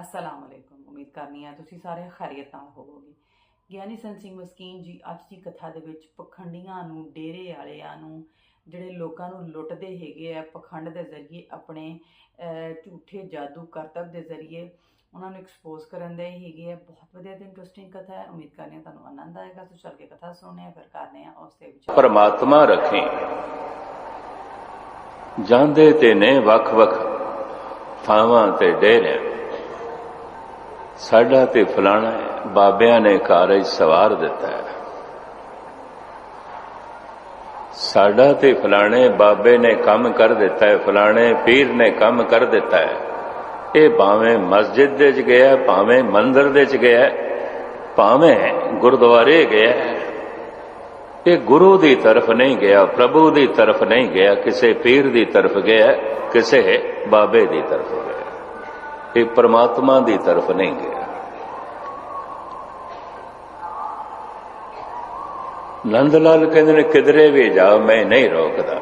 ਅਸਲਾਮ ਅਲੈਕੁਮ ਉਮੀਦ ਕਰਨੀ ਆ ਤੁਸੀਂ ਸਾਰੇ ਖੈਰੀਅਤ ਨਾਲ ਹੋਵੋਗੇ। ਗਿਆਨੀ ਸੰਤ ਸਿੰਘ ਮਸਕੀਨ ਜੀ, ਅੱਜ ਦੀ ਕਥਾ ਦੇ ਵਿੱਚ ਪਖੰਡੀਆਂ ਨੂੰ, ਡੇਰੇ ਵਾਲਿਆਂ ਨੂੰ, ਜਿਹੜੇ ਲੋਕਾਂ ਨੂੰ ਲੁੱਟਦੇ ਹੈਗੇ ਆ, ਪਖੰਡ ਦੇ ਜ਼ਰੀਏ ਆਪਣੇ ਝੂਠੇ ਜਾਦੂ ਕਰਤਬ ਦੇ ਜ਼ਰੀਏ ਉਹਨਾਂ ਨੂੰ ਐਕਸਪੋਜ਼ ਕਰਨ ਦੇ ਹੈਗੇ ਆ। ਬਹੁਤ ਵਧੀਆ ਤੇ ਇੰਟਰਸਟਿੰਗ ਕਥਾ ਹੈ। ਉਮੀਦ ਕਰਨੀ ਆ ਤੁਹਾਨੂੰ ਆਨੰਦ ਆਏਗਾ। ਸੋ ਚੱਲ ਕੇ ਕਥਾ ਸੁਣਨੇ ਆ, ਫਿਰ ਕਰਨੇ ਆ ਉਸ ਦੇ ਵਿੱਚ। ਪਰਮਾਤਮਾ ਰੱਖੇ। ਜਾਂਦੇ ਤੇ ਨੇ ਵੱਖ-ਵੱਖ ਥਾਵਾਂ ਤੇ ਡੇਰੇ ਸਾਡਾ ਤੇ ਫਲਾਣਾ ਬਾਬਿਆਂ ਨੇ ਕਾਰਜ ਸਵਾਰ ਦਿੱਤਾ ਹੈ। ਸਾਡਾ ਤੇ ਫਲਾਣੇ ਬਾਬੇ ਨੇ ਕੰਮ ਕਰ ਦਿੱਤਾ ਹੈ, ਫਲਾਣੇ ਪੀਰ ਨੇ ਕੰਮ ਕਰ ਦਿੱਤਾ ਹੈ। ਇਹ ਭਾਵੇਂ ਮਸਜਿਦ ਦੇ ਚ ਗਿਆ ਭਾਵੇਂ ਮੰਦਰ ਦੇ ਚ ਗਿਆ ਭਾਵੇਂ ਗੁਰਦੁਆਰੇ ਗਿਆ ਇਹ ਗੁਰੂ ਦੀ ਤਰਫ ਨਹੀਂ ਗਿਆ, ਪ੍ਰਭੂ ਦੀ ਤਰਫ ਨਹੀਂ ਗਿਆ, ਕਿਸੇ ਪੀਰ ਦੀ ਤਰਫ ਗਿਆ, ਕਿਸੇ ਬਾਬੇ ਦੀ ਤਰਫ ਗਿਆ। ਇਹ ਪਰਮਾਤਮਾ ਦੀ ਤਰਫ ਨਹੀਂ ਗਿਆ। ਨੰਦ ਲਾਲ ਕਹਿੰਦੇ ਨੇ, ਕਿਧਰੇ ਵੀ ਜਾ ਮੈਂ ਨਹੀਂ ਰੋਕਦਾ।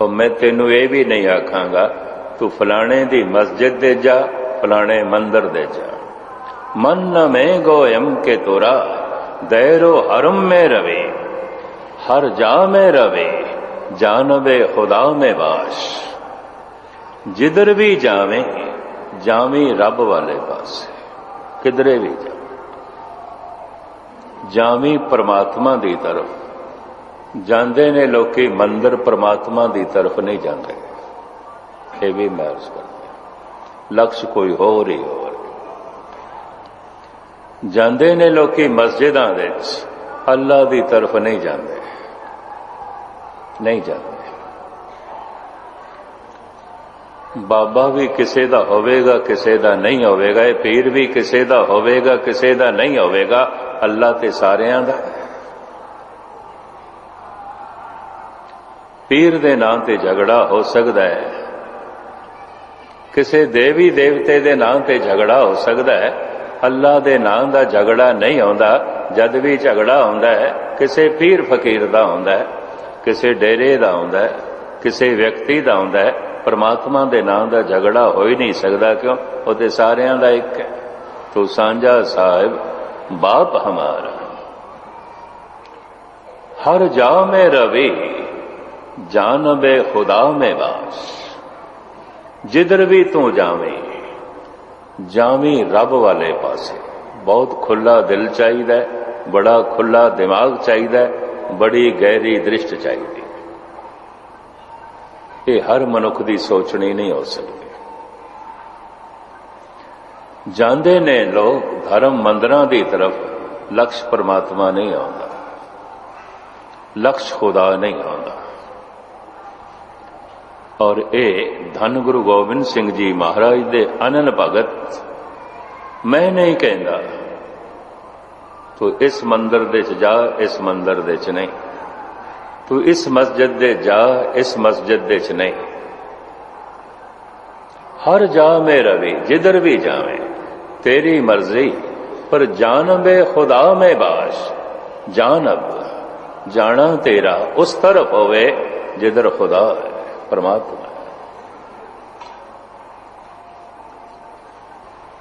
ਉਹ ਮੈਂ ਤੈਨੂੰ ਇਹ ਵੀ ਨਹੀਂ ਆਖਾਂਗਾ, ਤੂੰ ਫਲਾਣੇ ਦੀ ਮਸਜਿਦ ਦੇ ਜਾ, ਫਲਾਣੇ ਮੰਦਰ ਦੇ ਜਾ। ਮਨ ਨ ਮੈਂ ਐਮ ਕੇ ਤੋਰਾ, ਦੈਰੋ ਹਰਮ ਮੇ ਰਵੇ। ਹਰ ਜਾ ਮੇ ਰਵੇ, ਜਾਨਵੇ ਖੁਦਾ ਮੇ ਵਾਸ਼। ਜਿੱਧਰ ਵੀ ਜਾਵੇਂ جامی رب والے پاس کدرے بھی جا۔ جامی پرماتما طرف۔ جی مندر پرماتما طرف نہیں جی بھی محروز کرنا لکش کو لوکی مسجد اللہ دی طرف نہیں جی ਬਾਬਾ ਵੀ ਕਿਸੇ ਦਾ ਹੋਵੇਗਾ, ਕਿਸੇ ਦਾ ਨਹੀਂ ਹੋਵੇਗਾ, ਇਹ ਪੀਰ ਵੀ ਕਿਸੇ ਦਾ ਹੋਵੇਗਾ, ਕਿਸੇ ਦਾ ਨਹੀਂ ਹੋਵੇਗਾ, ਅੱਲਾ ਤੇ ਸਾਰਿਆਂ ਦਾ। ਪੀਰ ਦੇ ਨਾਂ ਤੇ ਝਗੜਾ ਹੋ ਸਕਦਾ ਹੈ। ਕਿਸੇ ਦੇਵੀ ਦੇਵਤੇ ਦੇ ਨਾਂ ਤੇ ਝਗੜਾ ਹੋ ਸਕਦਾ ਹੈ। ਅੱਲਾ ਦੇ ਨਾਂ ਦਾ ਝਗੜਾ ਨਹੀਂ ਆਉਂਦਾ, ਜਦ ਵੀ ਝਗੜਾ ਹੁੰਦਾ ਹੈ, ਕਿਸੇ ਪੀਰ ਫਕੀਰ ਦਾ ਹੁੰਦਾ ਹੈ, ਕਿਸੇ ਡੇਰੇ ਦਾ ਹੁੰਦਾ ਹੈ, ਕਿਸੇ ਵਿਅਕਤੀ ਦਾ ਹੁੰਦਾ ਹੈ ਪਰਮਾਤਮਾ ਦੇ ਨਾਮ ਦਾ ਝਗੜਾ ਹੋ ਹੀ ਨਹੀਂ ਸਕਦਾ ਕਿਉਂ? ਉਹ ਤੇ ਸਾਰਿਆਂ ਦਾ ਇੱਕ ਹੈ। ਤੋ ਸਾਂਝਾ ਸਾਹਿਬ, ਬਾਪ ਹਮਾਰਾ। ਹਰ ਜਾ ਮੈਂ ਰਵੇ, ਜਾਨਬੇ ਖੁਦਾ ਮੈਂ ਵਾਸ। ਜਿੱਧਰ ਵੀ ਤੂੰ ਜਾਵੇਂ ਜਾਵੇਂ ਰੱਬ ਵਾਲੇ ਪਾਸੇ। ਬਹੁਤ ਖੁੱਲਾ ਦਿਲ ਚਾਹੀਦਾ ਬੜਾ ਖੁੱਲਾ ਦਿਮਾਗ ਚਾਹੀਦਾ ਬੜੀ ਗਹਿਰੀ ਦ੍ਰਿਸ਼ਟ ਚਾਹੀਦੀ ਇਹ ਹਰ ਮਨੁੱਖ ਦੀ ਸੋਚਣੀ ਨਹੀਂ ਹੋ ਸਕਦੀ। ਜਾਂਦੇ ਨੇ ਲੋਕ ਧਰਮ ਮੰਦਰਾਂ ਦੀ ਤਰਫ ਲਕਸ਼ ਪਰਮਾਤਮਾ ਨਹੀਂ ਆਉਂਦਾ। ਲਕਸ਼ ਖੁਦਾ ਨਹੀਂ ਆਉਂਦਾ। ਔਰ ਇਹ ਧੰਨ ਗੁਰੂ ਗੋਬਿੰਦ ਸਿੰਘ ਜੀ ਮਹਾਰਾਜ ਦੇ ਅਨਨ ਭਗਤ ਮੈਂ ਨਹੀਂ ਕਹਿੰਦਾ, ਤੂੰ ਇਸ ਮੰਦਰ ਦੇ ਚ ਜਾ, ਇਸ ਮੰਦਰ ਦੇ ਚ ਨਹੀਂ। ਤੂੰ ਇਸ ਮਸਜਿਦ ਦੇ ਜਾ, ਇਸ ਮਸਜਿਦ ਦੇ ਚ ਨਹੀਂ। ਹਰ ਜਾ ਮੇ ਰਵੀ, ਜਿਧਰ ਵੀ ਜਾਵੇਂ, ਤੇਰੀ ਮਰਜ਼ੀ, ਪਰ ਜਾਨਬੇ ਖੁਦਾ ਮੇ ਬਾਸ਼। ਜਾਨਬ, ਜਾਣਾ ਤੇਰਾ ਉਸ ਤਰਫ ਹੋਵੇ, ਜਿਧਰ ਖੁਦਾ ਹੈ, ਪਰਮਾਤਮਾ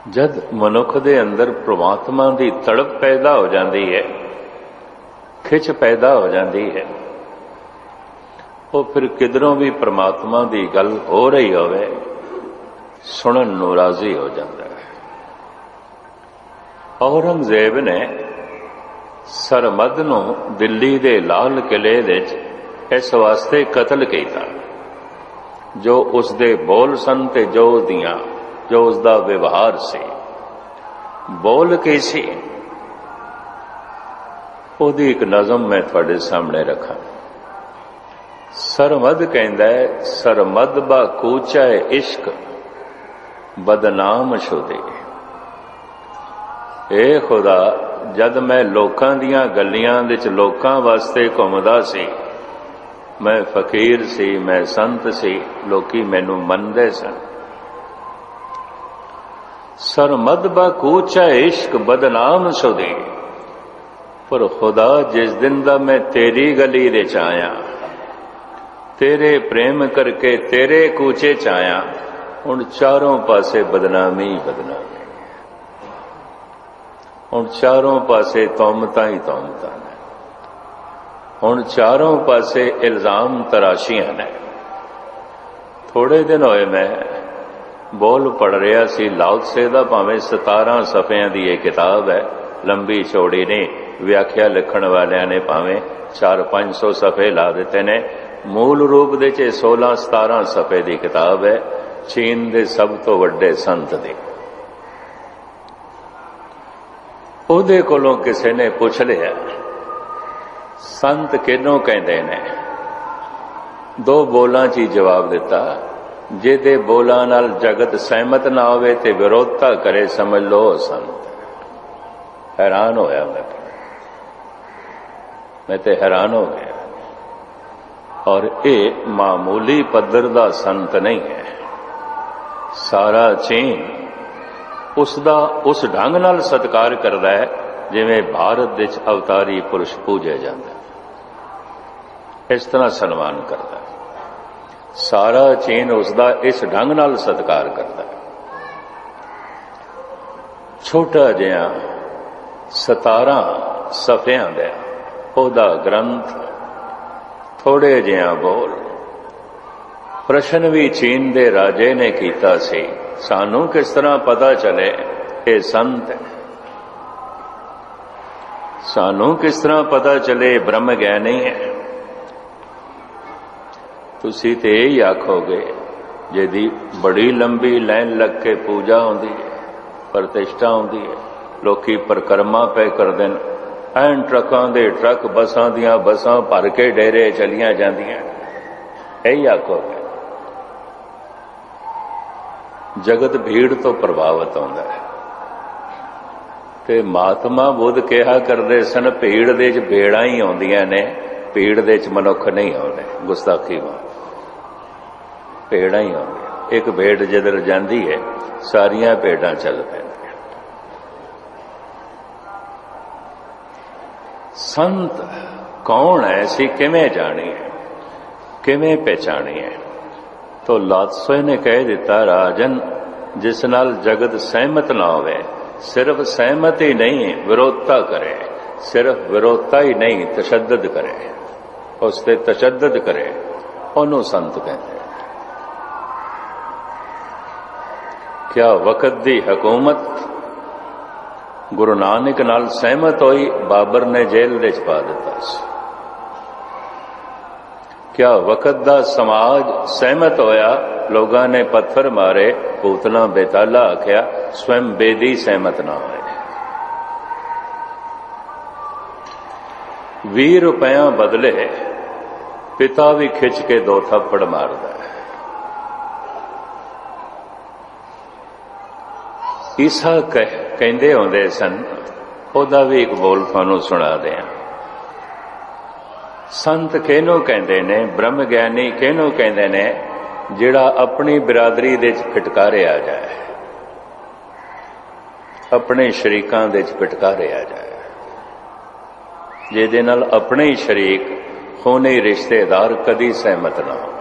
ਜਦ ਮਨੁੱਖ ਦੇ ਅੰਦਰ ਪ੍ਰਮਾਤਮਾ ਦੀ ਤੜਪ ਪੈਦਾ ਹੋ ਜਾਂਦੀ ਹੈ, ਖਿੱਚ ਪੈਦਾ ਹੋ ਜਾਂਦੀ ਹੈ ਉਹ ਫਿਰ ਕਿਧਰੋਂ ਵੀ ਪ੍ਰਮਾਤਮਾ ਦੀ ਗੱਲ ਹੋ ਰਹੀ ਹੋਵੇ, ਸੁਣਨ ਨੂੰ ਰਾਜ਼ੀ ਹੋ ਜਾਂਦਾ ਹੈ। ਔਰੰਗਜ਼ੇਬ ਨੇ ਸਰਮਦ ਨੂੰ ਦਿੱਲੀ ਦੇ ਲਾਲ ਕਿਲੇ ਵਿੱਚ ਇਸ ਵਾਸਤੇ ਕਤਲ ਕੀਤਾ। ਜੋ ਉਸ ਦੇ ਬੋਲ ਸਨ ਤੇ ਜੋ ਦੀਆਂ, ਜੋ ਉਸ ਦਾ ਵਿਵਹਾਰ ਸੀ। ਬੋਲ ਕੀ ਸੀ? ਉਹਦੀ ਇੱਕ ਨਜ਼ਮ ਮੈਂ ਤੁਹਾਡੇ ਸਾਹਮਣੇ ਰੱਖਾਂ। ਸਰਮਦ ਕਹਿੰਦਾ ਹੈ, ਸਰਮਦ ਬਾ ਕੂਚਾ ਇਸ਼ਕ, ਬਦਨਾਮ ਸ਼ੁਦੇ ਏ ਖੁਦਾ, ਜਦ ਮੈਂ ਲੋਕਾਂ ਦੀਆਂ ਗੱਲੀਆਂ ਵਿੱਚ ਲੋਕਾਂ ਵਾਸਤੇ ਘੁੰਮਦਾ ਸੀ, ਮੈਂ ਫਕੀਰ ਸੀ, ਮੈਂ ਸੰਤ ਸੀ, ਲੋਕੀ ਮੈਨੂੰ ਮੰਨਦੇ ਸਨ। ਸਰਮਦ ਬਾ ਕੂਚਾ ਇਸ਼ਕ, ਬਦਨਾਮ ਸੁਦੇ ਪਰ ਖੁਦਾ, ਜਿਸ ਦਿਨ ਦਾ ਮੈਂ ਤੇਰੀ ਗਲੀ ਵਿੱਚ ਆਇਆ ਤੇਰੇ ਪ੍ਰੇਮ ਕਰਕੇ ਤੇਰੇ ਕੂਚੇ ਚ ਆਇਆ। ਹੁਣ ਚਾਰੋਂ ਪਾਸੇ ਬਦਨਾਮੀ ਬਦਨਾਮੀ। ਹੁਣ ਚਾਰੋਂ ਪਾਸੇ ਤੌਮਤਾ ਹੀ ਤੁਮਤਾਂ ਨੇ ਹੁਣ ਚਾਰੋਂ ਪਾਸੇ ਇਲਜ਼ਾਮ ਤਰਾਸ਼ੀਆਂ ਨੇ। ਥੋੜੇ ਦਿਨ ਹੋਏ ਮੈਂ ਬੋਲ ਪੜ ਰਿਹਾ ਸੀ ਲਾਉਤ ਦਾ ਭਾਵੇਂ 17 ਸਫ਼ਿਆਂ ਦੀ ਇਹ ਕਿਤਾਬ ਹੈ, ਲੰਬੀ ਚੌੜੀ ਨਹੀਂ, ਵਿਆਖਿਆ ਲਿਖਣ ਵਾਲਿਆਂ ਨੇ ਭਾਵੇਂ 4-500 ਸਫ਼ੇ ਲਾ ਦਿੱਤੇ ਨੇ ਮੂਲ ਰੂਪ ਦੇ ਚ 16-17 ਸਫ਼ੇ ਦੀ ਕਿਤਾਬ ਹੈ, ਚੀਨ ਦੇ ਸਭ ਤੋਂ ਵੱਡੇ ਸੰਤ ਦੀ। ਉਹਦੇ ਕੋਲੋਂ ਕਿਸੇ ਨੇ ਪੁੱਛ ਲਿਆ, ਸੰਤ ਕਿਹਨੂੰ ਕਹਿੰਦੇ ਨੇ? ਦੋ ਬੋਲਾਂ 'ਚ ਹੀ ਜਵਾਬ ਦਿੱਤਾ, ਜਿਹਦੇ ਬੋਲਾਂ ਨਾਲ ਜਗਤ ਸਹਿਮਤ ਨਾ ਹੋਵੇ ਤੇ ਵਿਰੋਧਤਾ ਕਰੇ ਸਮਝ ਲੋ ਸੰਤ। ਹੈਰਾਨ ਹੋਇਆ ਮੈਂ। ਮੈਂ ਤੇ ਹੈਰਾਨ ਹੋ ਗਿਆ। ਔਰ ਇਹ ਮਾਮੂਲੀ ਪੱਧਰ ਦਾ ਸੰਤ ਨਹੀਂ ਹੈ। ਸਾਰਾ ਚੀਨ ਉਸ ਦਾ ਉਸ ਢੰਗ ਨਾਲ ਸਤਕਾਰ ਕਰਦਾ ਹੈ, ਜਿਵੇਂ ਭਾਰਤ ਵਿੱਚ ਅਵਤਾਰੀ ਪੁਰਸ਼ ਪੂਜਿਆ ਜਾਂਦਾ ਹੈ। ਇਸ ਤਰ੍ਹਾਂ ਸਨਮਾਨ ਕਰਦਾ ਹੈ। ਸਾਰਾ ਚੀਨ ਉਸ ਦਾ ਇਸ ਢੰਗ ਨਾਲ ਸਤਕਾਰ ਕਰਦਾ ਹੈ। ਛੋਟਾ ਜਿਹਾ 17 ਸਫ਼ਿਆਂ ਦਾ ਉਹਦਾ ਗ੍ਰੰਥ ਥੋੜੇ ਜਿਹਾ ਬੋਲ। ਪ੍ਰਸ਼ਨ ਵੀ ਚੀਨ ਦੇ ਰਾਜੇ ਨੇ ਕੀਤਾ ਸੀ। ਸਾਨੂੰ ਕਿਸ ਤਰ੍ਹਾਂ ਪਤਾ ਚਲੇ ਇਹ ਸੰਤ ਹੈ? ਸਾਨੂੰ ਕਿਸ ਤਰ੍ਹਾਂ ਪਤਾ ਚਲੇ ਬ੍ਰਹਮ ਗਿਆਨੀ ਹੈ? ਤੁਸੀਂ ਤੇ ਇਹ ਆਖੋਗੇ, ਜਿਹਦੀ ਬੜੀ ਲੰਬੀ ਲਾਈਨ ਲੱਗ ਕੇ ਪੂਜਾ ਹੁੰਦੀ ਹੈ, ਪ੍ਰਤਿਸ਼ਠਾ ਹੁੰਦੀ ਹੈ, ਲੋਕੀ ਪ੍ਰਕਰਮਾ ਪੈ ਕਰਦੇ ਨੇ। ਐਨ ਟਰੱਕਾਂ ਦੇ ਟਰੱਕ ਬੱਸਾਂ ਦੀਆਂ ਬੱਸਾਂ ਭਰ ਕੇ ਡੇਰੇ ਚਲੀਆਂ ਜਾਂਦੀਆਂ। ਇਹੀ ਆਖੋ। ਜਗਤ ਭੀੜ ਤੋਂ ਪ੍ਰਭਾਵਿਤ ਹੁੰਦਾ ਹੈ। ਤੇ ਮਹਾਤਮਾ ਬੁੱਧ ਕਿਹਾ ਕਰਦੇ ਸਨ, ਭੀੜ ਦੇ ਚ ਭੇੜਾਂ ਹੀ ਆਉਂਦੀਆਂ ਨੇ, ਭੀੜ ਦੇ ਵਿੱਚ ਮਨੁੱਖ ਨਹੀਂ ਆਉਂਦੇ। ਗੁਸਤਾਖੀ ਵਾ ਭੇੜਾਂ ਹੀ ਆਉਂਦੀਆਂ। ਇੱਕ ਭੇਡ ਜਿੱਧਰ ਜਾਂਦੀ ਹੈ, ਸਾਰੀਆਂ ਭੇਡਾਂ ਚੱਲ ਪੈਂਦੀਆਂ ਸੰਤ ਕੌਣ ਹੈ? ਅਸੀਂ ਕਿਵੇਂ ਜਾਣੀ ਹੈ? ਕਿਵੇਂ ਪਹਿਚਾਣੀ ਤੋ ਲਾਤਸੋਏ ਨੇ ਕਹਿ ਦਿੱਤਾ, ਰਾਜਨ, ਜਿਸ ਨਾਲ ਜਗਤ ਸਹਿਮਤ ਨਾ ਹੋਵੇ, ਸਿਰਫ ਸਹਿਮਤ ਹੀ ਨਹੀਂ, ਵਿਰੋਧਤਾ ਕਰੇ। ਸਿਰਫ ਵਿਰੋਧਤਾ ਹੀ ਨਹੀਂ, ਤਸ਼ੱਦਦ ਕਰੇ। ਉਸ ਤੇ ਤਸ਼ੱਦਦ ਕਰੇ। ਉਹਨੂੰ ਸੰਤ ਕਹਿੰਦੇ ਕਿਆ ਵਕਤ ਦੀ ਹਕੂਮਤ ਗੁਰੂ ਨਾਨਕ ਨਾਲ ਸਹਿਮਤ ਹੋਈ, ਬਾਬਰ ਨੇ ਜੇਲ੍ਹ ਦੇ ਚ ਪਾ ਦਿੱਤਾ ਸੀ। ਕਿਆ ਵਕਤ ਦਾ ਸਮਾਜ ਸਹਿਮਤ ਹੋਇਆ, ਲੋਕਾਂ ਨੇ ਪੱਥਰ ਮਾਰੇ ਪੂਤਨਾ ਬੇਤਾਲਾ ਆਖਿਆ ਸਵੈਮ ਬੇਦੀ ਸਹਿਮਤ ਨਾ ਹੋਏ। 20 ਰੁਪਇਆ ਬਦਲੇ ਪਿਤਾ ਵੀ ਖਿੱਚ ਕੇ ਦੋ ਥੱਪੜ ਮਾਰਦਾ ਹੈ। ਈਸਾ ਕਹਿੰਦੇ ਹੁੰਦੇ ਸਨ, ਉਹਦਾ ਵੀ ਇੱਕ ਬੋਲ ਤੁਹਾਨੂੰ ਸੁਣਾ ਦਿਆਂ। ਸੰਤ ਕਿਹਨੂੰ ਕਹਿੰਦੇ ਨੇ ਬ੍ਰਹਮ ਗਿਆਨੀ ਕਿਹਨੂੰ ਕਹਿੰਦੇ ਨੇ, ਜਿਹੜਾ ਆਪਣੀ ਬਰਾਦਰੀ ਦੇ ਵਿੱਚ ਫਟਕਾਰਿਆ ਜਾਏ। ਆਪਣੇ ਸ਼ਰੀਕਾਂ ਦੇ ਵਿੱਚ ਫਟਕਾਰਿਆ ਜਾਏ। ਜਿਹਦੇ ਨਾਲ ਆਪਣੇ ਹੀ ਸ਼ਰੀਕ ਹੋਣੇ ਰਿਸ਼ਤੇਦਾਰ ਕਦੀ ਸਹਿਮਤ ਨਾ ਹੋ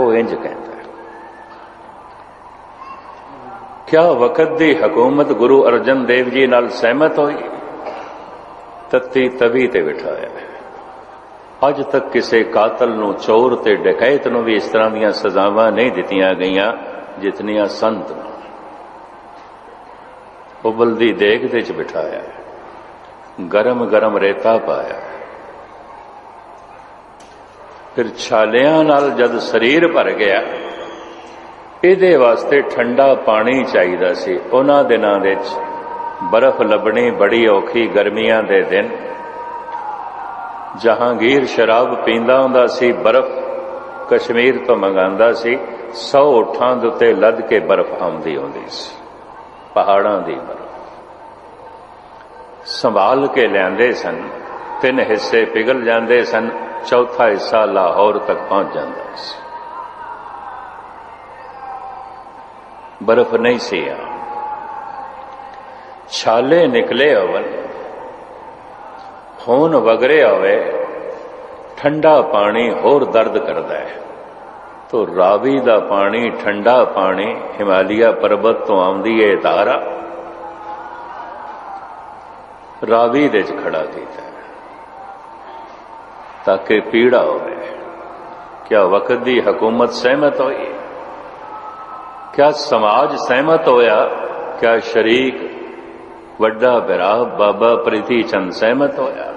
ਉਹ ਇੰਜ ਕਹਿੰਦੇ ਕਿਆ ਵਕਤ ਦੀ ਹਕੂਮਤ ਗੁਰੂ ਅਰਜਨ ਦੇਵ ਜੀ ਨਾਲ ਸਹਿਮਤ ਹੋਈ? ਤੱਤੀ ਤਵੀ ਤੇ ਬਿਠਾਇਆ। ਅੱਜ ਤੱਕ ਕਿਸੇ ਕਾਤਲ ਨੂੰ ਚੋਰ ਤੇ ਡਕੈਤ ਨੂੰ ਵੀ ਇਸ ਤਰ੍ਹਾਂ ਦੀਆਂ ਸਜ਼ਾਵਾਂ ਨਹੀਂ ਦਿੱਤੀਆਂ ਗਈਆਂ ਜਿਤਨੀਆਂ ਸੰਤ ਨੂੰ। ਉਬਲਦੀ ਦੇਗ ਦੇ ਚ ਬਿਠਾਇਆ। ਗਰਮ ਗਰਮ ਰੇਤਾ ਪਾਇਆ। ਫਿਰ ਛਾਲਿਆਂ ਨਾਲ ਜਦ ਸਰੀਰ ਭਰ ਗਿਆ ਇਹਦੇ ਵਾਸਤੇ ਠੰਡਾ ਪਾਣੀ ਚਾਹੀਦਾ ਸੀ। ਉਹਨਾਂ ਦਿਨਾਂ ਵਿੱਚ ਬਰਫ਼ ਲੱਭਣੀ ਬੜੀ ਔਖੀ ਗਰਮੀਆਂ ਦੇ ਦਿਨ। ਜਹਾਂਗੀਰ ਸ਼ਰਾਬ ਪੀਂਦਾ ਹੁੰਦਾ ਸੀ, ਬਰਫ਼ ਕਸ਼ਮੀਰ ਤੋਂ ਮੰਗਾਂਦਾ ਸੀ। 100 ਉਠਾਂ ਦੇ ਉੱਤੇ ਲੱਦ ਕੇ ਬਰਫ਼ ਆਉਂਦੀ ਹੁੰਦੀ ਸੀ, ਪਹਾੜਾਂ ਦੀ ਬਰਫ਼। ਸੰਭਾਲ ਕੇ ਲਿਆਂਦੇ ਸਨ, ਤਿੰਨ ਹਿੱਸੇ ਪਿਘਲ ਜਾਂਦੇ ਸਨ, ਚੌਥਾ ਹਿੱਸਾ ਲਾਹੌਰ ਤੱਕ ਪਹੁੰਚ ਜਾਂਦਾ ਸੀ। ਬਰਫ਼ ਨਹੀਂ ਸੀ ਆ। ਛਾਲੇ ਨਿਕਲੇ ਹੋਵਨ ਖੂਨ ਵਗਰੇ ਆਵੇ, ਠੰਡਾ ਪਾਣੀ ਹੋਰ ਦਰਦ ਕਰਦਾ ਹੈ। ਤੋ ਰਾਵੀ ਦਾ ਪਾਣੀ, ਠੰਡਾ ਪਾਣੀ ਹਿਮਾਲਿਆ ਪਰਬਤ ਤੋਂ ਆਉਂਦੀ ਏ ਧਾਰਾ, ਰਾਵੀ ਦੇ ਚ ਖੜਾ ਕੀਤਾ ਤਾਂ ਕਿ ਪੀੜਾ ਹੋਵੇ, ਕਿਆ ਵਕਤ ਦੀ ਹਕੂਮਤ ਸਹਿਮਤ ਹੋਈ? ਕਿਆ ਸਮਾਜ ਸਹਿਮਤ ਹੋਇਆ? ਕਿਆ ਸ਼ਰੀਕ ਵੱਡਾ ਬਿਰਾ ਬਾਬਾ ਪ੍ਰੀਤੀ ਚੰਦ ਸਹਿਮਤ ਹੋਇਆ?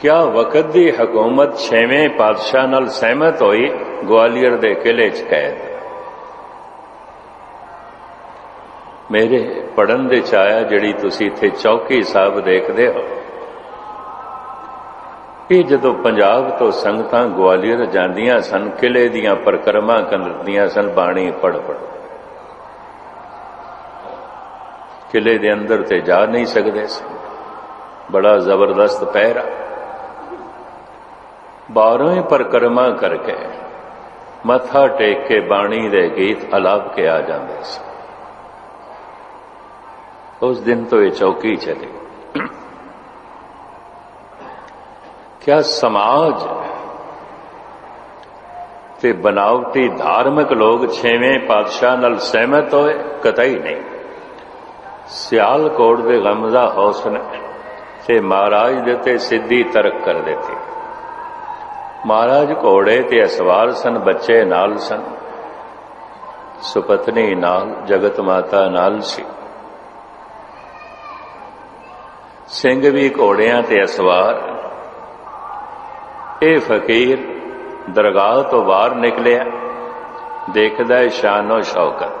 ਕਿਆ ਵਕਤ ਦੀ ਹਕੂਮਤ ਛੇਵੇਂ ਪਾਤਸ਼ਾਹ ਨਾਲ ਸਹਿਮਤ ਹੋਈ? ਗਵਾਲੀਅਰ ਦੇ ਕਿਲੇ 'ਚ ਕੈਦ। ਮੇਰੇ ਪੜਨ ਦੇ ਚ ਆਇਆ ਜਿਹੜੀ ਤੁਸੀਂ ਇੱਥੇ ਚੌਕੀ ਸਾਹਿਬ ਦੇਖਦੇ ਹੋ। ਇਹ ਜਦੋਂ ਪੰਜਾਬ ਤੋਂ ਸੰਗਤਾਂ ਗਵਾਲੀਅਰ ਜਾਂਦੀਆਂ ਸਨ ਕਿਲੇ ਦੀਆਂ ਪਰਕਰਮਾ ਕਰਦੀਆਂ ਸਨ, ਬਾਣੀ ਪੜ ਪੜ ਕਿਲੇ ਦੇ ਅੰਦਰ ਤੇ ਜਾ ਨਹੀਂ ਸਕਦੇ ਸਨ ਬੜਾ ਜ਼ਬਰਦਸਤ ਪਹਿਰਾ ਬਾਹਰੋਂ ਹੀ ਪਰਕਰਮਾ ਕਰਕੇ ਮੱਥਾ ਟੇਕ ਕੇ ਬਾਣੀ ਦੇ ਗੀਤ ਅਲਾਪ ਕੇ ਆ ਜਾਂਦੇ ਸਨ ਉਸ ਦਿਨ ਤੋਂ ਇਹ ਚੌਕੀ ਚਲੀ। ਕਿਆ ਸਮਾਜ ਤੇ ਬਨਾਵਟੀ ਧਾਰਮਿਕ ਲੋਕ ਛੇਵੇਂ ਪਾਤਸ਼ਾਹ ਨਾਲ ਸਹਿਮਤ ਹੋਏ, ਕਤਈ ਨਹੀਂ। ਸਿਆਲਕੋਟ ਦੇ ਗਮਜ਼ਾ ਹੌਸਨ ਤੇ ਮਹਾਰਾਜ ਦੇ ਤੇ ਸਿੱਧੀ ਤਰਕ ਕਰ ਦਿੱਤੀ। ਮਹਾਰਾਜ ਘੋੜੇ ਤੇ ਅਸਵਾਰ ਸਨ, ਬੱਚੇ ਨਾਲ ਸਨ। ਸੁਪਤਨੀ ਨਾਲ, ਜਗਤ ਮਾਤਾ ਨਾਲ ਸੀ। ਸਿੰਘ ਵੀ ਘੋੜਿਆਂ ਤੇ ਅਸਵਾਰ ਇਹ ਫਕੀਰ ਦਰਗਾਹ ਤੋਂ ਬਾਹਰ ਨਿਕਲਿਆ। ਦੇਖਦਾ ਹੈ ਸ਼ਾਨੋ ਸ਼ੌਕਤ।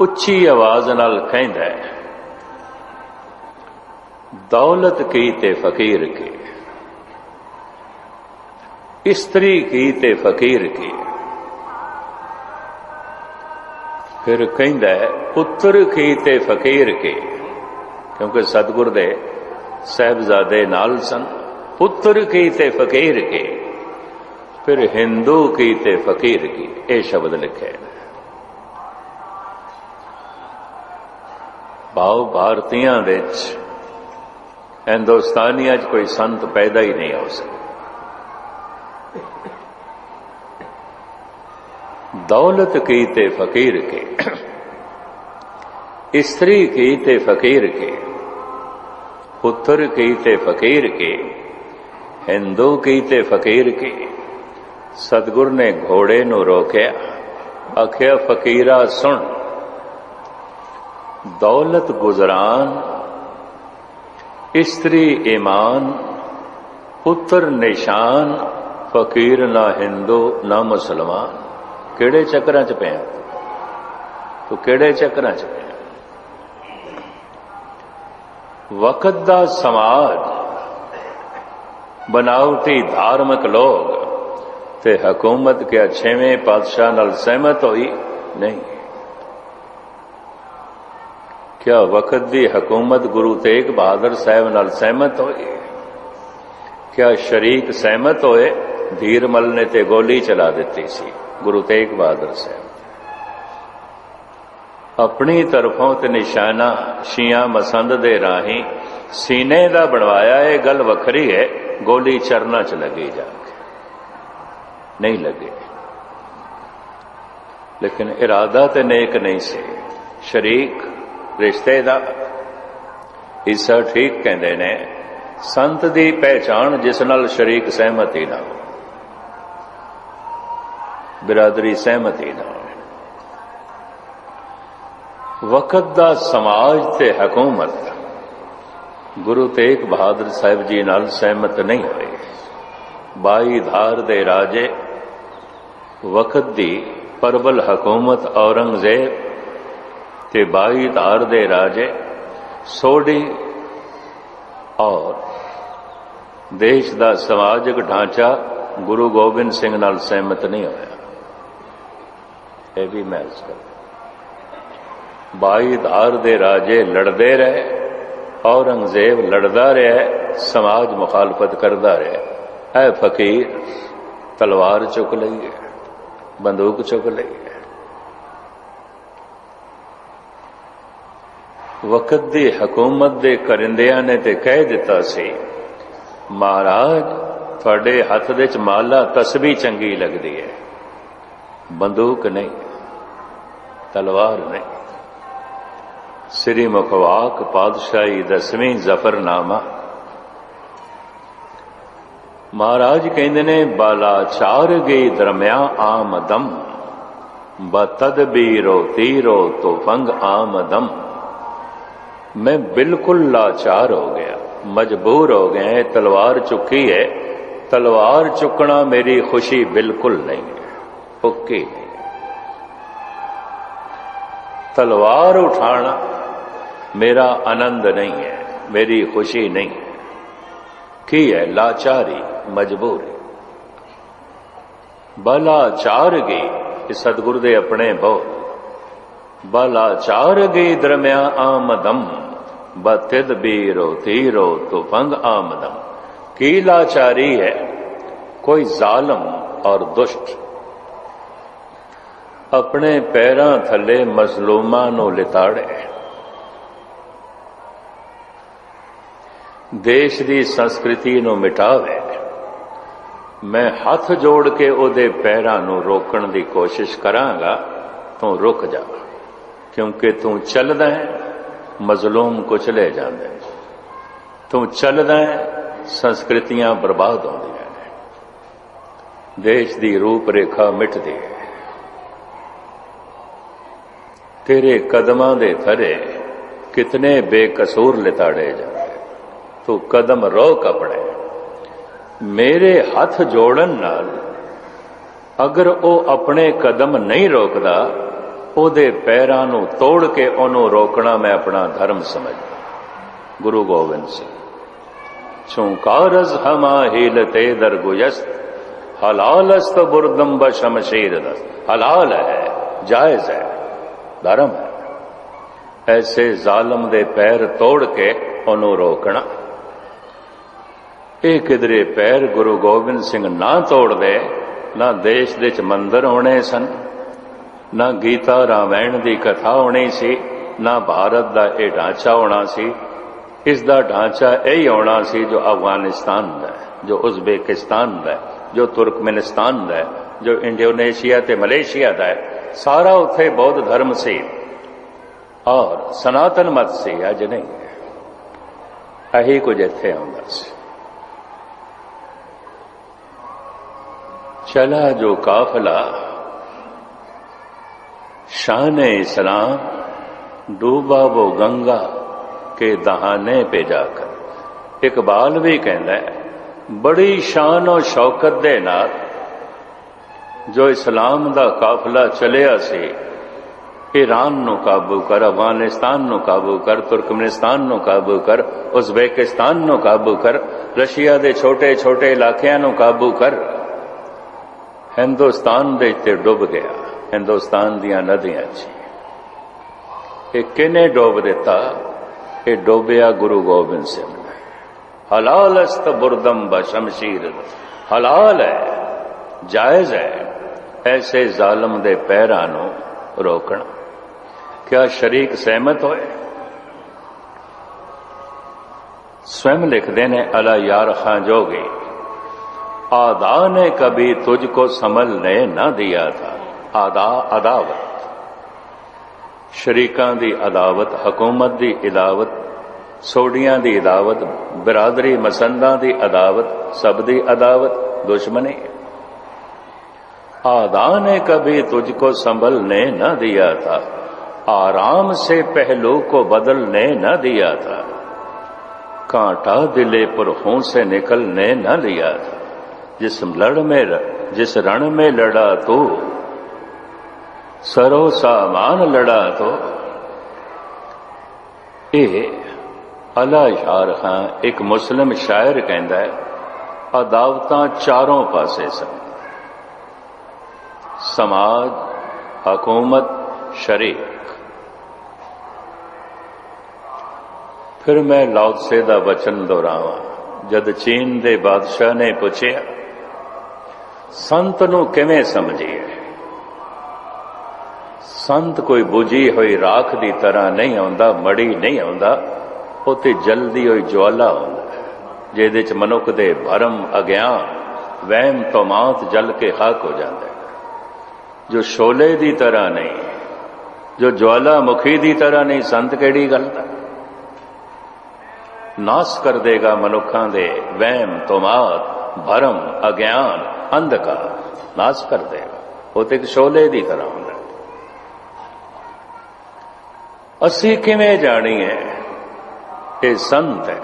ਉੱਚੀ ਆਵਾਜ਼ ਨਾਲ ਕਹਿੰਦਾ ਹੈ ਦੌਲਤ ਕੀ ਤੇ ਫਕੀਰ ਕੀ? ਇਸਤਰੀ ਕੀ ਤੇ ਫਕੀਰ ਕੀ? ਫਿਰ ਕਹਿੰਦਾ ਹੈ ਪੁੱਤਰ ਕੀ ਤੇ ਫਕੀਰ ਕੀ? ਕਿਉਂਕਿ ਸਤਿਗੁਰ ਦੇ ਸਹਿਬਜ਼ਾਦੇ ਨਾਲ ਸਨ। ਪੁੱਤਰ ਕੀ ਤੇ ਫਕੀਰ ਕੀ? ਫਿਰ ਹਿੰਦੂ ਕੀ ਤੇ ਫਕੀਰ ਕੀ? ਇਹ ਸ਼ਬਦ ਲਿਖੇ ਨੇ ਭਾਵ ਭਾਰਤੀਆਂ ਵਿੱਚ ਹਿੰਦੁਸਤਾਨੀਆਂ 'ਚ ਕੋਈ ਸੰਤ ਪੈਦਾ ਹੀ ਨਹੀਂ ਹੋ ਸਕਦਾ। ਦੌਲਤ ਕੀ ਤੇ ਫਕੀਰ ਕੇ? ਇਸਤਰੀ ਕੀ ਤੇ ਫਕੀਰ ਕੇ? ਪੁੱਤਰ ਕੀ ਤੇ ਫਕੀਰ ਕੇ? ਹਿੰਦੂ ਕੀ ਤੇ ਫਕੀਰ ਕੀ? ਸਤਗੁਰ ਨੇ ਘੋੜੇ ਨੂੰ ਰੋਕਿਆ। ਆਖਿਆ, ਫਕੀਰਾ, ਸੁਣ। ਦੌਲਤ ਗੁਜ਼ਰਾਨ, ਇਸਤਰੀ ਈਮਾਨ, ਪੁੱਤਰ ਨਿਸ਼ਾਨ, ਫਕੀਰ ਨਾ ਹਿੰਦੂ, ਨਾ ਮੁਸਲਮਾਨ। ਕਿਹੜੇ ਚੱਕਰਾਂ 'ਚ ਪਿਆ? ਤੂੰ ਕਿਹੜੇ ਚੱਕਰਾਂ 'ਚ ਪਿਆ? ਵਕਤ ਦਾ ਸਮਾਜ ਬਨਾਵਟੀ ਧਾਰਮਿਕ ਲੋਕ, ਤੇ ਹਕੂਮਤ ਕੇ ਛੇਵੇਂ ਪਾਤਸ਼ਾਹ ਨਾਲ ਸਹਿਮਤ ਹੋਈ? ਨਹੀਂ। ਕਿਆ ਵਕਤ ਦੀ ਹਕੂਮਤ ਗੁਰੂ ਤੇਗ ਬਹਾਦਰ ਸਾਹਿਬ ਨਾਲ ਸਹਿਮਤ ਹੋਈ? ਕਿਆ ਸ਼ਰੀਕ ਸਹਿਮਤ ਹੋਏ? ਧੀਰਮਲ ਨੇ ਤੇ ਗੋਲੀ ਚਲਾ ਦਿੱਤੀ ਸੀ, ਗੁਰੂ ਤੇਗ ਬਹਾਦਰ ਸਾਹਿਬ। ਆਪਣੀ ਤਰਫੋਂ ਤੇ ਨਿਸ਼ਾਨਾ ਸ਼ੀਆਂ ਮਸੰਦ ਦੇ ਰਾਹੀਂ ਸੀਨੇ ਦਾ ਬਣਵਾਇਆ, ਇਹ ਗੱਲ ਵੱਖਰੀ ਹੈ। ਗੋਲੀ ਚਰਨਾ ਚ ਲੱਗੀ ਜਾ ਕੇ। ਨਹੀਂ ਲੱਗੇ। ਲੇਕਿਨ ਇਰਾਦਾ ਤੇ ਨੇਕ ਨਹੀਂ ਸੀ। ਸ਼ਰੀਕ ਰਿਸ਼ਤੇ ਦਾ ਇਸਾ ਠੀਕ ਕਹਿੰਦੇ ਨੇ, ਸੰਤ ਦੀ ਪਹਿਚਾਣ ਜਿਸ ਨਾਲ ਸ਼ਰੀਕ ਸਹਿਮਤੀ ਨਾ ਹੋ। ਬਿਰਾਦਰੀ ਸਹਿਮਤੀ ਨਾ ਹੋਵੇ ਵਕਤ ਦਾ ਸਮਾਜ ਤੇ ਹਕੂਮਤ ਗੁਰੂ ਤੇਗ ਬਹਾਦਰ ਸਾਹਿਬ ਜੀ ਨਾਲ ਸਹਿਮਤ ਨਹੀਂ ਹੋਏ। ਬਾਈ ਧਾਰ ਦੇ ਰਾਜੇ ਵਕਤ ਦੀ ਪਰਬਲ ਹਕੂਮਤ ਔਰੰਗਜ਼ੇਬ ਤੇ ਬਾਈ ਧਾਰ ਦੇ ਰਾਜੇ ਸੋਢੀ ਔਰ ਦੇਸ਼ ਦਾ ਸਮਾਜਿਕ ਢਾਂਚਾ ਗੁਰੂ ਗੋਬਿੰਦ ਸਿੰਘ ਨਾਲ ਸਹਿਮਤ ਨਹੀਂ ਹੋਇਆ। ਇਹ ਵੀ ਮੈਂ ਕਰ ਬਾਈ ਧਾਰ ਦੇ ਰਾਜੇ ਲੜਦੇ ਰਹੇ। ਔਰੰਗਜ਼ੇਬ ਲੜਦਾ ਰਿਹਾ ਸਮਾਜ ਮੁਖਾਲਫਤ ਕਰਦਾ ਰਿਹਾ ਐ ਫਕੀਰ ਤਲਵਾਰ ਚੁੱਕ ਲਈ ਹੈ, ਬੰਦੂਕ ਚੁੱਕ ਲਈ ਹੈ। ਵਕਤ ਦੀ ਹਕੂਮਤ ਦੇ ਕਰਿੰਦਿਆਂ ਨੇ ਤੇ ਕਹਿ ਦਿੱਤਾ ਸੀ, ਮਹਾਰਾਜ, ਤੁਹਾਡੇ ਹੱਥ ਦੇ ਚ ਮਾਲਾ ਤਸਬੀ ਚੰਗੀ ਲੱਗਦੀ ਹੈ। ਬੰਦੂਕ ਨਹੀਂ, ਤਲਵਾਰ ਨਹੀਂ। ਸ੍ਰੀ ਮੁਖਵਾਕ ਪਾਦਸ਼ਾਹੀ ਦਸਵੇਂ ਜ਼ਫਰਨਾਮਾ। ਮਹਾਰਾਜ ਕਹਿੰਦੇ ਨੇ, ਬਾਲਾਚਾਰ ਗਈ ਦਰਮਿਆ ਆਮਦਮ ਬਤਦਬੀਰੋ ਤੀਰੋ ਤੋਫੰਗ ਆਮਦਮ ਮੈਂ ਬਿਲਕੁਲ ਲਾਚਾਰ ਹੋ ਗਿਆ, ਮਜਬੂਰ ਹੋ ਗਏ ਤਲਵਾਰ ਚੁੱਕੀ ਹੈ। ਤਲਵਾਰ ਚੁੱਕਣਾ ਮੇਰੀ ਖੁਸ਼ੀ ਬਿਲਕੁਲ ਨਹੀਂ ਓਕੇ ਤਲਵਾਰ ਉਠਾਣਾ मेरा आनंद नहीं है मेरी खुशी नहीं है की है लाचारी मजबूरी ਬਲਾਚਾਰ ਗਈ ਇਹ ਸਤਿਗੁਰ ਦੇ ਆਪਣੇ ਬਹੁਤ ਬਲਾਚਾਰ ਗਈ ਦਰਮਿਆ ਆਮਦਮ ਬਤਿਦ ਬੀਰੋ ਤੀਰੋ ਤੁਫੰਗ ਆਮਦਮ ਕੀ ਲਾਚਾਰੀ ਹੈ ਕੋਈ ਜ਼ਾਲਮ ਔਰ ਦੁਸ਼ਟ ਆਪਣੇ ਪੈਰਾਂ ਥੱਲੇ ਮਜ਼ਲੂਮਾਂ ਨੂੰ ਲਿਤਾੜੇ ਦੇਸ਼ ਦੀ ਸੰਸਕ੍ਰਿਤੀ ਨੂੰ ਮਿਟਾਵੇ। ਮੈਂ ਹੱਥ ਜੋੜ ਕੇ ਉਹਦੇ ਪੈਰਾਂ ਨੂੰ ਰੋਕਣ ਦੀ ਕੋਸ਼ਿਸ਼ ਕਰਾਂਗਾ, ਤੂੰ ਰੁਕ ਜਾ, ਕਿਉਂਕਿ ਤੂੰ ਚੱਲਦਾ ਹੈ, ਮਜ਼ਲੂਮ ਕੁਚਲੇ ਜਾਂਦੇ ਤੂੰ ਚੱਲਦਾ ਹੈ, ਸੰਸਕ੍ਰਿਤੀਆਂ ਬਰਬਾਦ ਹੁੰਦੀਆਂ ਨੇ। ਦੇਸ਼ ਦੀ ਰੂਪ ਰੇਖਾ ਮਿਟਦੀ ਹੈ। ਤੇਰੇ ਕਦਮਾਂ ਦੇ ਥਰੇ ਕਿਤਨੇ ਬੇਕਸੂਰ ਲਿਤਾੜੇ ਜਾਂਦੇ ਤੂੰ ਕਦਮ ਰੋਕ ਆਪਣੇ ਮੇਰੇ ਹੱਥ ਜੋੜਨ ਨਾਲ ਅਗਰ ਉਹ ਆਪਣੇ ਕਦਮ ਨਹੀਂ ਰੋਕਦਾ, ਉਹਦੇ ਪੈਰਾਂ ਨੂੰ ਤੋੜ ਕੇ ਉਹਨੂੰ ਰੋਕਣਾ ਮੈਂ ਆਪਣਾ ਧਰਮ ਸਮਝਦਾ। ਗੁਰੂ ਗੋਬਿੰਦ ਸਿੰਘ ਚੁੰਕਾਰਜ਼ ਹਮਾ ਹੀਲਤੇ ਦਰਗੁਜਸਤ ਹਲਾਲਸਤ ਬੁਰਦਮ ਬਸ਼ਮਸ਼ੀਰ ਹਲਾਲ ਹੈ, ਜਾਇਜ਼ ਹੈ, ਧਰਮ ਹੈ। ਐਸੇ ਜ਼ਾਲਮ ਦੇ ਪੈਰ ਤੋੜ ਕੇ ਉਹਨੂੰ ਰੋਕਣਾ ਇਹ ਕਿਧਰੇ ਪੈਰ ਗੁਰੂ ਗੋਬਿੰਦ ਸਿੰਘ ਨਾ ਤੋੜਦੇ, ਨਾ ਦੇਸ਼ ਦੇ ਚ ਮੰਦਰ ਹੋਣੇ ਸਨ, ਨਾ ਗੀਤਾ ਰਾਮਾਇਣ ਦੀ ਕਥਾ ਹੋਣੀ ਸੀ, ਨਾ ਭਾਰਤ ਦਾ ਇਹ ਢਾਂਚਾ ਹੋਣਾ ਸੀ। ਇਸ ਦਾ ਢਾਂਚਾ ਇਹੀ ਹੋਣਾ ਸੀ ਜੋ ਅਫਗਾਨਿਸਤਾਨ ਦਾ ਜੋ ਉਜ਼ਬੇਕਿਸਤਾਨ ਦਾ ਜੋ ਤੁਰਕਮੇਨਿਸਤਾਨ ਦਾ ਜੋ ਇੰਡੋਨੇਸ਼ੀਆ ਤੇ ਮਲੇਸ਼ੀਆ ਦਾ ਸਾਰਾ ਉੱਥੇ ਬੌਧ ਧਰਮ ਸੀ। ਔਰ ਸਨਾਤਨ ਮਤ ਸੀ, ਅੱਜ ਨਹੀਂ ਹੈ। ਇਹੀ ਕੁਝ ਇੱਥੇ ਆਉਂਦਾ ਸੀ। چلا جو کافلہ شان اسلام ڈوبا وہ گنگا کے دہانے پہ جا کر۔ اقبال بھی کہندا ہے، بڑی شان و شوکت دے نال جو اسلام دا قافلہ چلیا سی، ایران نو قابو کر، افغانستان نو قابو کر، ترکمنستان نو قابو کر، ازبیکستان نو قابو کر، رشیا دے چھوٹے چھوٹے علاقیاں نو قابو کر۔ ਹਿੰਦੁਸਤਾਨ ਦੇ ਤੇ ਡੁੱਬ ਗਿਆ, ਹਿੰਦੁਸਤਾਨ ਦੀਆਂ ਨਦੀਆਂ 'ਚ। ਇਹ ਕਿਨੇ ਡੋਬ ਦਿੱਤਾ? ਇਹ ਡੋਬਿਆ ਗੁਰੂ ਗੋਬਿੰਦ ਸਿੰਘ ਨੇ। ਹਲਾਲ ਅਸਤ ਬੁਰਦਮ ਬਸ਼ਮਸ਼ੀਰ ਹਲਾਲ ਹੈ ਜਾਇਜ਼ ਹੈ ਐਸੇ ਜ਼ਾਲਮ ਦੇ ਪੈਰਾਂ ਨੂੰ ਰੋਕਣਾ। ਕਿਆ ਸ਼ਰੀਕ ਸਹਿਮਤ ਹੋਏ? ਸਵੈਮ ਲਿਖਦੇ ਨੇ, ਅਲਾ ਯਾਰ ਖਾਂ ਜੋਗੀ। آدا نے کبھی تجھ کو سنبھلنے نہ دیا تھا۔ آدا، عداوت۔ شریکان دی عداوت، حکومت دی عداوت، سوڈیاں دی عداوت، برادری، مسنداں دی عداوت، سب دی عداوت، دشمنی۔ آدا نے کبھی تجھ کو سنبھلنے نہ دیا تھا۔ آرام سے پہلو کو بدلنے نہ دیا تھا۔ کانٹا دلے پر ہوں سے نکلنے نہ لیا تھا۔ जिस लड़ में जिस रण में लड़ा तो सरो सामान लड़ा तो ਇਹ ਅਲਾ ਯਾਰ ਖਾਂ ਇੱਕ ਮੁਸਲਮ ਸ਼ਾਇਰ ਕਹਿੰਦਾ ਹੈ ਅਦਾਵਤਾਂ ਚਾਰੋਂ ਪਾਸੇ ਸਨ ਸਮਾਜ ਹਕੂਮਤ ਸ਼ਰੀਕ ਫਿਰ ਮੈਂ ਲਾਉਤਸੇ ਦਾ ਵਚਨ ਦੁਹਰਾਵਾਂ ਜਦ ਚੀਨ ਦੇ ਬਾਦਸ਼ਾਹ ਨੇ ਪੁੱਛਿਆ ਸੰਤ ਨੂੰ ਕਿਵੇਂ ਸਮਝੀਏ? ਸੰਤ ਕੋਈ ਬੁਝੀ ਹੋਈ ਰਾਖ ਦੀ ਤਰ੍ਹਾਂ ਨਹੀਂ ਆਉਂਦਾ, ਮੜੀ ਨਹੀਂ ਆਉਂਦਾ, ਉਹ ਤੇ ਜਲਦੀ ਹੋਈ ਜਵਾਲਾ ਹੁੰਦਾ ਜਿਹਦੇ ਚ ਮਨੁੱਖ ਦੇ ਭਰਮ, ਅਗਿਆਨ, ਵਹਿਮ ਤੋਮਾਤ ਜਲ ਕੇ ਖਾਕ ਹੋ ਜਾਂਦਾ ਜੋ ਸ਼ੋਲੇ ਦੀ ਤਰ੍ਹਾਂ ਨਹੀਂ, ਜੋ ਜਵਾਲਾਮੁਖੀ ਦੀ ਤਰ੍ਹਾਂ ਨਹੀਂ, ਸੰਤ ਕਿਹੜੀ ਗੱਲ ਦਾ? ਨਾਸ ਕਰ ਦੇਗਾ ਮਨੁੱਖਾਂ ਦੇ ਵਹਿਮ ਤੋਮਾਤ ਭਰਮ, ਅਗਿਆਨ ਅੰਧਕਾਰ, ਨਾਸ ਕਰ ਦੇਗਾ। ਉਹ ਤੇ ਇੱਕ ਸ਼ੋਲੇ ਦੀ ਤਰ੍ਹਾਂ ਹੁੰਦਾ ਅਸੀਂ ਕਿਵੇਂ ਜਾਣੀਏ? ਇਹ ਸੰਤ ਹੈ।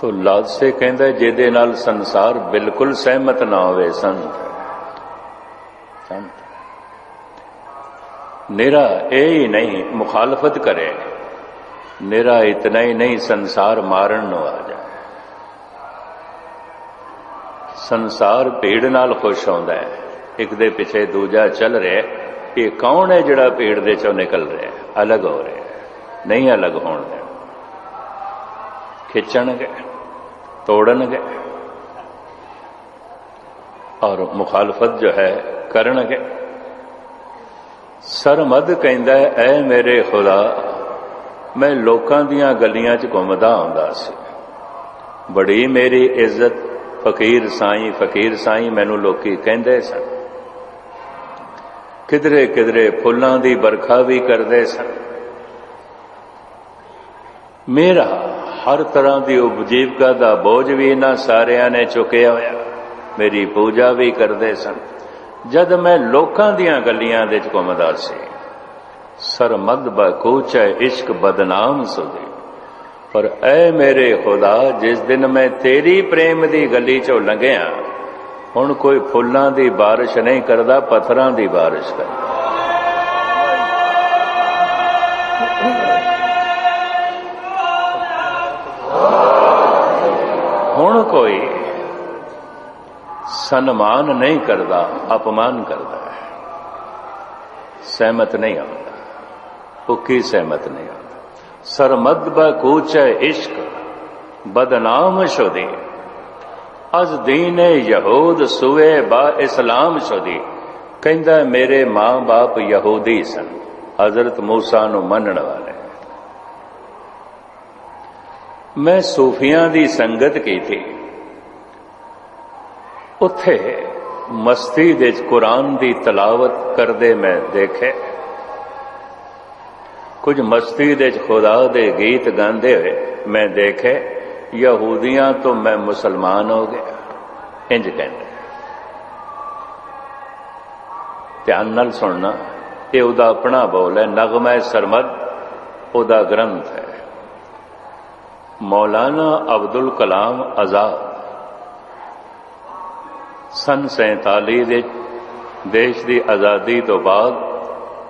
ਤੋ ਲਾਦਸੇ ਕਹਿੰਦਾ ਜਿਹਦੇ ਨਾਲ ਸੰਸਾਰ ਬਿਲਕੁਲ ਸਹਿਮਤ ਨਾ ਹੋਵੇ, ਸੰਤ ਸੰਤ ਨਿਰਾ ਇਹ ਹੀ ਨਹੀਂ, ਮੁਖਾਲਫਤ ਕਰੇ। ਨਿਰਾ ਇਤਨਾ ਹੀ ਨਹੀਂ, ਸੰਸਾਰ ਮਾਰਨ ਨੂੰ ਆ ਜਾਏ। ਸੰਸਾਰ ਭੀੜ ਨਾਲ ਖੁਸ਼ ਹੁੰਦਾ ਹੈ। ਇੱਕ ਦੇ ਪਿੱਛੇ ਦੂਜਾ ਚੱਲ ਰਿਹਾ ਇਹ ਕੌਣ ਹੈ ਜਿਹੜਾ ਭੀੜ ਦੇ ਚੋਂ ਨਿਕਲ ਰਿਹਾ ਅਲੱਗ ਹੋ ਰਿਹਾ ਨਹੀਂ ਅਲੱਗ ਹੋਣ ਦੇ ਖਿੱਚਣਗੇ ਤੋੜਨਗੇ ਔਰ ਮੁਖਾਲਫਤ ਜੋ ਹੈ ਕਰਨਗੇ। ਸਰਮਦ ਕਹਿੰਦਾ ਹੈ, ਐ ਮੇਰੇ ਖੁਦਾ ਮੈਂ ਲੋਕਾਂ ਦੀਆਂ ਗਲੀਆਂ 'ਚ ਘੁੰਮਦਾ ਆਉਂਦਾ ਸੀ। ਬੜੀ ਮੇਰੀ ਇੱਜ਼ਤ ਫਕੀਰ ਸਾਈਂ ਫਕੀਰ ਸਾਈਂ ਮੈਨੂੰ ਲੋਕੀ ਕਹਿੰਦੇ ਸਨ। ਕਿਧਰੇ ਕਿਧਰੇ ਫੁੱਲਾਂ ਦੀ ਵਰਖਾ ਵੀ ਕਰਦੇ ਸਨ। ਮੇਰਾ ਹਰ ਤਰ੍ਹਾਂ ਦੀ ਉਪਜੀਵਕਾ ਦਾ ਬੋਝ ਵੀ ਇਹਨਾਂ ਸਾਰਿਆਂ ਨੇ ਚੁੱਕਿਆ ਹੋਇਆ। ਮੇਰੀ ਪੂਜਾ ਵੀ ਕਰਦੇ ਸਨ। ਜਦ ਮੈਂ ਲੋਕਾਂ ਦੀਆਂ ਗਲੀਆਂ ਦੇ ਚ ਘੁੰਮਦਾ ਸੀ, ਸਰਮਦ ਬਕੂਚੈ ਇਸ਼ਕ ਬਦਨਾਮ ਸੁਦੇ ਪਰ ਐ ਮੇਰੇ ਖੁਦਾ, ਜਿਸ ਦਿਨ ਮੈਂ ਤੇਰੀ ਪ੍ਰੇਮ ਦੀ ਗਲੀ ਚੋਂ ਲੰਘਿਆ, ਹੁਣ ਕੋਈ ਫੁੱਲਾਂ ਦੀ ਬਾਰਿਸ਼ ਨਹੀਂ ਕਰਦਾ, ਪੱਥਰਾਂ ਦੀ ਬਾਰਿਸ਼ ਕਰਦਾ। ਹੁਣ ਕੋਈ ਸਨਮਾਨ ਨਹੀਂ ਕਰਦਾ, ਅਪਮਾਨ ਕਰਦਾ ਹੈ। ਸਹਿਮਤ ਨਹੀਂ ਆਉਂਦਾ, ਭੁੱਖੀ ਸਹਿਮਤ ਨਹੀਂ ਆਉਂਦਾ। ਸਰਮਦ ਬਕੂਚੈ ਇਸ਼ਕ, ਬਦਨਾਮ ਸ਼ੁਦੀ ਅਜ਼ ਦੀਨ ਯਹੂਦ ਸੁਵੇ ਬਾ ਇਸਲਾਮ ਸ਼ੁਦੀ ਕਹਿੰਦਾ, ਮੇਰੇ ਮਾਂ-ਬਾਪ ਯਹੂਦੀ ਸਨ, ਹਜ਼ਰਤ ਮੂਸਾ ਨੂੰ ਮੰਨਣ ਵਾਲੇ। ਮੈਂ ਸੂਫੀਆਂ ਦੀ ਸੰਗਤ ਕੀਤੀ। ਉੱਥੇ ਮਸਤੀ ਦੇ ਕੁਰਾਨ ਦੀ ਤਲਾਵਤ ਕਰਦੇ ਮੈਂ ਦੇਖੇ ਕੁਝ ਮਸਤੀ ਦੇ ਵਿੱਚ ਖੁਦਾ ਦੇ ਗੀਤ ਗਾਉਂਦੇ ਹੋਏ ਮੈਂ ਦੇਖੇ ਯਹੂਦੀਆਂ ਤੋਂ ਮੈਂ ਮੁਸਲਮਾਨ ਹੋ ਗਿਆ ਇੰਜ ਕਹਿੰਦੇ ਧਿਆਨ ਨਾਲ ਸੁਣਨਾ ਇਹ ਉਹਦਾ ਆਪਣਾ ਬੋਲ ਹੈ ਨਗਮਾ ਸਰਮਦ ਉਹਦਾ ਗ੍ਰੰਥ ਹੈ ਮੌਲਾਨਾ ਅਬਦੁਲ ਕਲਾਮ ਆਜ਼ਾਦ ਸਨ 47 ਦੇ ਦੇਸ਼ ਦੀ ਆਜ਼ਾਦੀ ਤੋਂ ਬਾਅਦ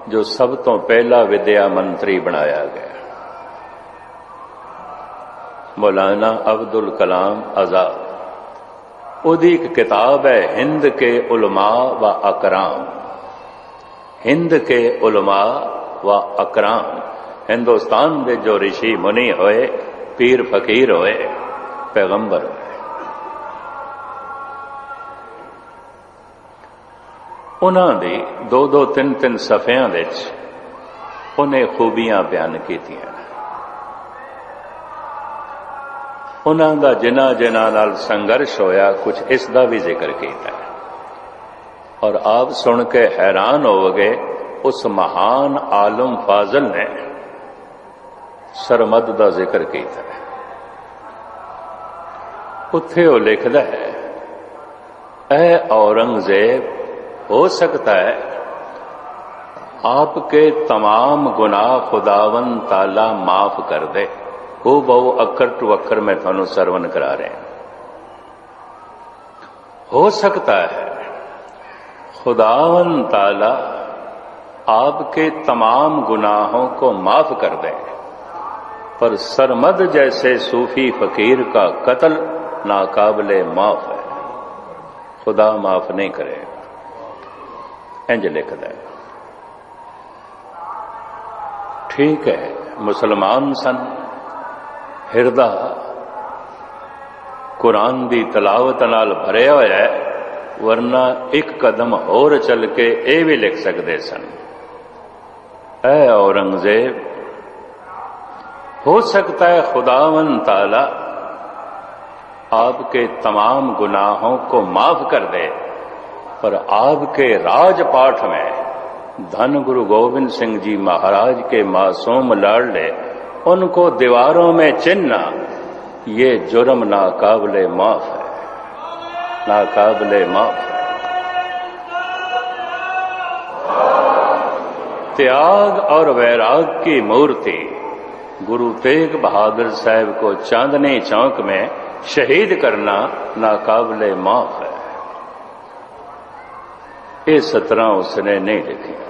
ਜੋ ਸਭ ਤੋਂ ਪਹਿਲਾ ਵਿਦਿਆ ਮੰਤਰੀ ਬਣਾਇਆ ਗਿਆ। ਮੌਲਾਨਾ ਅਬਦੁਲ ਕਲਾਮ ਆਜ਼ਾਦ। ਉਹਦੀ ਇੱਕ ਕਿਤਾਬ ਹੈ, ਹਿੰਦ ਕੇ ਉਲਮਾ व ਅਕਰਾਮ। ਹਿੰਦ ਕੇ ਉਲਮਾ व ਅਕਰਾਮ। ਹਿੰਦੁਸਤਾਨ ਦੇ ਜੋ ਰਿਸ਼ੀ ਮੁਨੀ ਹੋਏ, ਪੀਰ ਫਕੀਰ ਹੋਏ, ਪੈਗੰਬਰ ਹੋਏ। ਉਹਨਾਂ ਦੇ ਦੋ ਦੋ ਤਿੰਨ ਤਿੰਨ ਸਫ਼ਿਆਂ ਵਿੱਚ ਉਹਨੇ ਖੂਬੀਆਂ ਬਿਆਨ ਕੀਤੀਆਂ। ਉਹਨਾਂ ਦਾ ਜਿਨ੍ਹਾਂ ਜਿਨ੍ਹਾਂ ਨਾਲ ਸੰਘਰਸ਼ ਹੋਇਆ, ਕੁਝ ਇਸ ਦਾ ਵੀ ਜ਼ਿਕਰ ਕੀਤਾ। ਹੈ ਔਰ ਆਪ ਸੁਣ ਕੇ ਹੈਰਾਨ ਹੋਵਗੇ, ਉਸ ਮਹਾਨ ਆਲਮ ਫਾਜ਼ਲ ਨੇ ਸਰਮਦ ਦਾ ਜ਼ਿਕਰ ਕੀਤਾ। ਹੈ ਉੱਥੇ ਉਹ ਲਿਖਦਾ ਹੈ, ਐ ਔਰੰਗਜ਼ੇਬ हो सकता है आपके तमाम गुनाह खुदावन ताला माफ कर दे वो बहु अक्कर टू अक्कर मैं थानू सरवन करा रहे हैं हो सकता है खुदावन ताला आपके तमाम गुनाहों को माफ कर दे पर सरमद जैसे सूफी फकीर का कत्ल नाकाबले माफ है खुदा माफ नहीं करेगा انج لکھ ہے ٹھیک ہے، مسلمان سن، ہردا، قرآن دی تلاوت نال بھریا ہوا ہے، ورنہ ایک قدم اور چل کے اے بھی لکھ سکتے سن۔ اے اورنگزیب، ہو سکتا ہے خداون تعالی آپ کے تمام گناہوں کو معاف کر دے۔ پر آپ کے راج پاٹھ میں دھن گرو گوبند سنگھ جی مہاراج کے معصوم لاڈلے، ان کو دیواروں میں چننا، یہ جرم ناقابل معاف ہے۔ ناقابل معاف ہے۔ تیاگ اور ویراگ کی مورتی، گرو تیگ بہادر صاحب کو چاندنی چوک میں شہید کرنا ناقابل معاف ہے۔ ਇਹ 17 ਉਸਨੇ ਨਹੀਂ ਲਿਖੀ